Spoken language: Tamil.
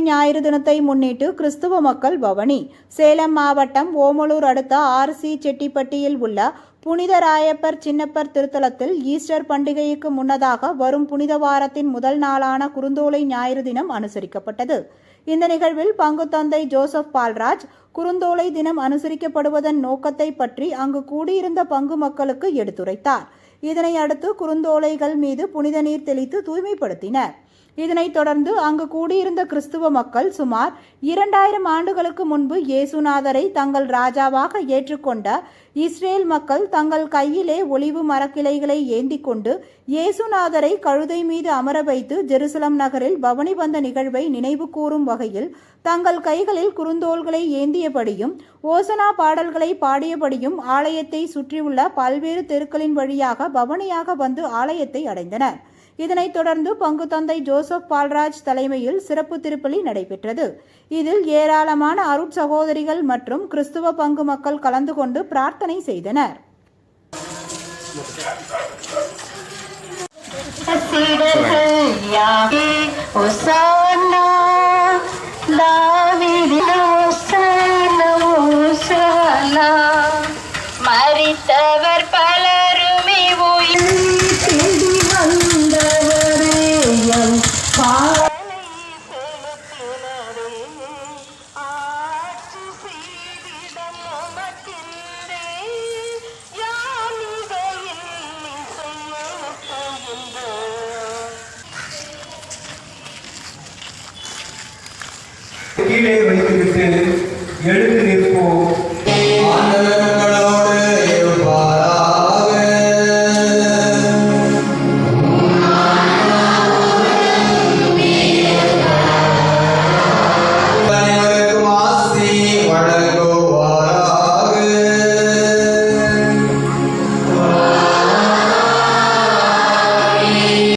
ஞாயிறு தினத்தை முன்னிட்டு கிறிஸ்துவ மக்கள் பவனி. சேலம் மாவட்டம் ஓமலூர் அடுத்த ஆர்சி செட்டிப்பட்டியில் உள்ள புனித ராயப்பர் சின்னப்பர் திருத்தலத்தில் ஈஸ்டர் பண்டிகைக்கு முன்னதாக வரும் புனித வாரத்தின் முதல் நாளான குருந்தோலை ஞாயிறு தினம் அனுசரிக்கப்பட்டது. இந்த நிகழ்வில் பங்கு தந்தை ஜோசப் பால்ராஜ் குறுந்தோலை தினம் அனுசரிக்கப்படுவதன் நோக்கத்தை பற்றி அங்கு கூடியிருந்த பங்கு மக்களுக்கு எடுத்துரைத்தார். இதனை அடுத்து குறுந்தோலைகள் மீது புனித நீர் தெளித்து தூய்மைப்படுத்தினர். இதனைத் தொடர்ந்து அங்கு கூடியிருந்த கிறிஸ்துவ மக்கள் சுமார் இரண்டாயிரம் ஆண்டுகளுக்கு முன்பு இயேசுநாதரை தங்கள் ராஜாவாக ஏற்றுக்கொண்ட இஸ்ரேல் மக்கள் தங்கள் கையிலே ஒளிவு மரக்கிளைகளை ஏந்தி கொண்டு இயேசுநாதரை கழுதை மீது அமர வைத்து ஜெருசலம் நகரில் பவனி வந்த நிகழ்வை நினைவு கூறும் வகையில் தங்கள் கைகளில் குறுந்தோள்களை ஏந்தியபடியும் ஓசனா பாடல்களை பாடியபடியும் ஆலயத்தை சுற்றியுள்ள பல்வேறு தெருக்களின் வழியாக பவனியாக வந்து ஆலயத்தை அடைந்தனர். இதனைத் தொடர்ந்து பங்கு தந்தை ஜோசப் பால்ராஜ் தலைமையில் சிறப்பு திருப்பலி நடைபெற்றது. இதில் ஏராளமான அருட்சகோதரிகள் மற்றும் கிறிஸ்துவ பங்கு மக்கள் கலந்து கொண்டு பிரார்த்தனை செய்தனர். மறித்தவர் பலருமே உயிர். கீழே வைத்துவிட்டு எழுந்து